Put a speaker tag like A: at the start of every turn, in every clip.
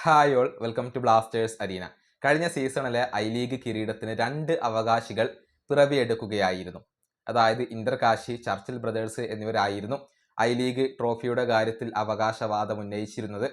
A: Hi all welcome to Blasters arena കഴിഞ്ഞ സീസണിലെ I league കിരീടത്തിന് രണ്ട് അവകാശികൾ പിറവിയെടുക്കുകയായിരുന്നു. അതായത് ഇന്റർകാശി ചർച്ചിൽ ബ്രദേഴ്സ് എന്നിവരായിരുന്നു ഐ ലീഗ് ട്രോഫിയുടെ കാര്യത്തിൽ അവകാശവാദം ഉന്നയിച്ചിരുന്നത്.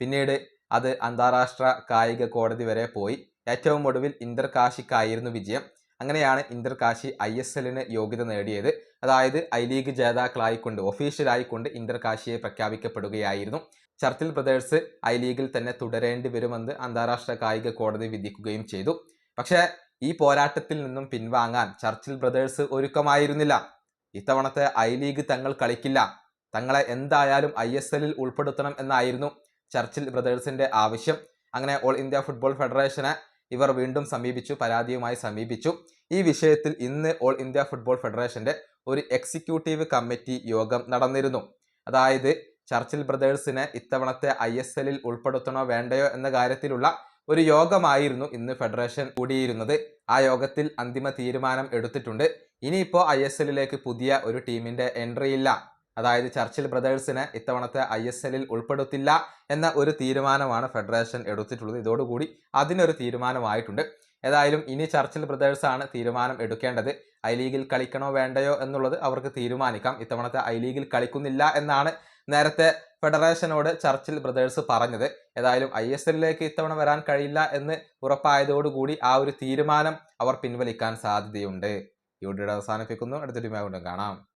A: പിന്നീട് അത് അന്താരാഷ്ട്ര കായിക കോടതി വരെ പോയി. ഏറ്റവും ഒടുവിൽ ഇന്റർകാശിക്കായിരുന്നു വിജയം. അങ്ങനെയാണ് ഇന്റർകാശി ഐ എസ് എല്ലിന് യോഗ്യത നേടിയത്. അതായത് ഐ ലീഗ് ജേതാക്കളായിക്കൊണ്ട് ഒഫീഷ്യലായിക്കൊണ്ട് ഇന്റർകാശിയെ പ്രഖ്യാപിക്കപ്പെടുകയായിരുന്നു. ചർച്ചിൽ ബ്രദേഴ്സ് ഐ ലീഗിൽ തന്നെ തുടരേണ്ടി വരുമെന്ന് അന്താരാഷ്ട്ര കായിക കോടതി വിധിക്കുകയും ചെയ്തു. പക്ഷേ ഈ പോരാട്ടത്തിൽ നിന്നും പിൻവാങ്ങാൻ ചർച്ചിൽ ബ്രദേഴ്സ് ഒരുക്കമായിരുന്നില്ല. ഇത്തവണത്തെ ഐ ലീഗ് തങ്ങൾ കളിക്കില്ല. തങ്ങളെ എന്തായാലും ഐ എസ് എല്ലിൽ ഉൾപ്പെടുത്തണം എന്നായിരുന്നു ചർച്ചിൽ ബ്രദേഴ്സിന്റെ ആവശ്യം. അങ്ങനെ ഓൾ ഇന്ത്യ ഫുട്ബോൾ ഫെഡറേഷനെ ഇവർ വീണ്ടും സമീപിച്ചു പരാതിയുമായി സമീപിച്ചു. ഈ വിഷയത്തിൽ ഇന്ന് ഓൾ ഇന്ത്യ ഫുട്ബോൾ ഫെഡറേഷന്റെ ഒരു എക്സിക്യൂട്ടീവ് കമ്മിറ്റി യോഗം നടന്നിരുന്നു. അതായത് ചർച്ചിൽ ബ്രദേഴ്സിനെ ഇത്തവണത്തെ ഐ എസ് എല്ലിൽ ഉൾപ്പെടുത്തണോ വേണ്ടയോ എന്ന കാര്യത്തിലുള്ള ഒരു യോഗമായിരുന്നു ഇന്ന് ഫെഡറേഷൻ കൂടിയിരുന്നത്. ആ യോഗത്തിൽ അന്തിമ തീരുമാനം എടുത്തിട്ടുണ്ട്. ഇനിയിപ്പോൾ ഐ എസ് എല്ലിലേക്ക് പുതിയ ഒരു ടീമിന്റെ എൻട്രി ഇല്ല അതായത് ചർച്ചിൽ ബ്രദേഴ്സിനെ ഇത്തവണത്തെ ഐ എസ് എല്ലിൽ ഉൾപ്പെടുത്തില്ല എന്ന ഒരു തീരുമാനമാണ് ഫെഡറേഷൻ എടുത്തിട്ടുള്ളത്. ഇതോടുകൂടി അതിനൊരു തീരുമാനമായിട്ടുണ്ട്. ഏതായാലും ഇനി ചർച്ചിൽ ബ്രദേഴ്സാണ് തീരുമാനം എടുക്കേണ്ടത്. ഐ ലീഗിൽ കളിക്കണോ വേണ്ടയോ എന്നുള്ളത് അവർക്ക് തീരുമാനിക്കാം. ഇത്തവണത്തെ ഐ ലീഗിൽ കളിക്കുന്നില്ല എന്നാണ് നേരത്തെ ഫെഡറേഷനോട് ചർച്ചിൽ ബ്രദേഴ്സ് പറഞ്ഞത്. ഏതായാലും ഐ എസ് എല്ലിലേക്ക് ഇത്തവണ വരാൻ കഴിയില്ല എന്ന് ഉറപ്പായതോടുകൂടി ആ ഒരു തീരുമാനം അവർ പിൻവലിക്കാൻ സാധ്യതയുണ്ട്. ഈ അവസാനിപ്പിക്കുന്നു. അടുത്തൊരു വീണ്ടും കാണാം.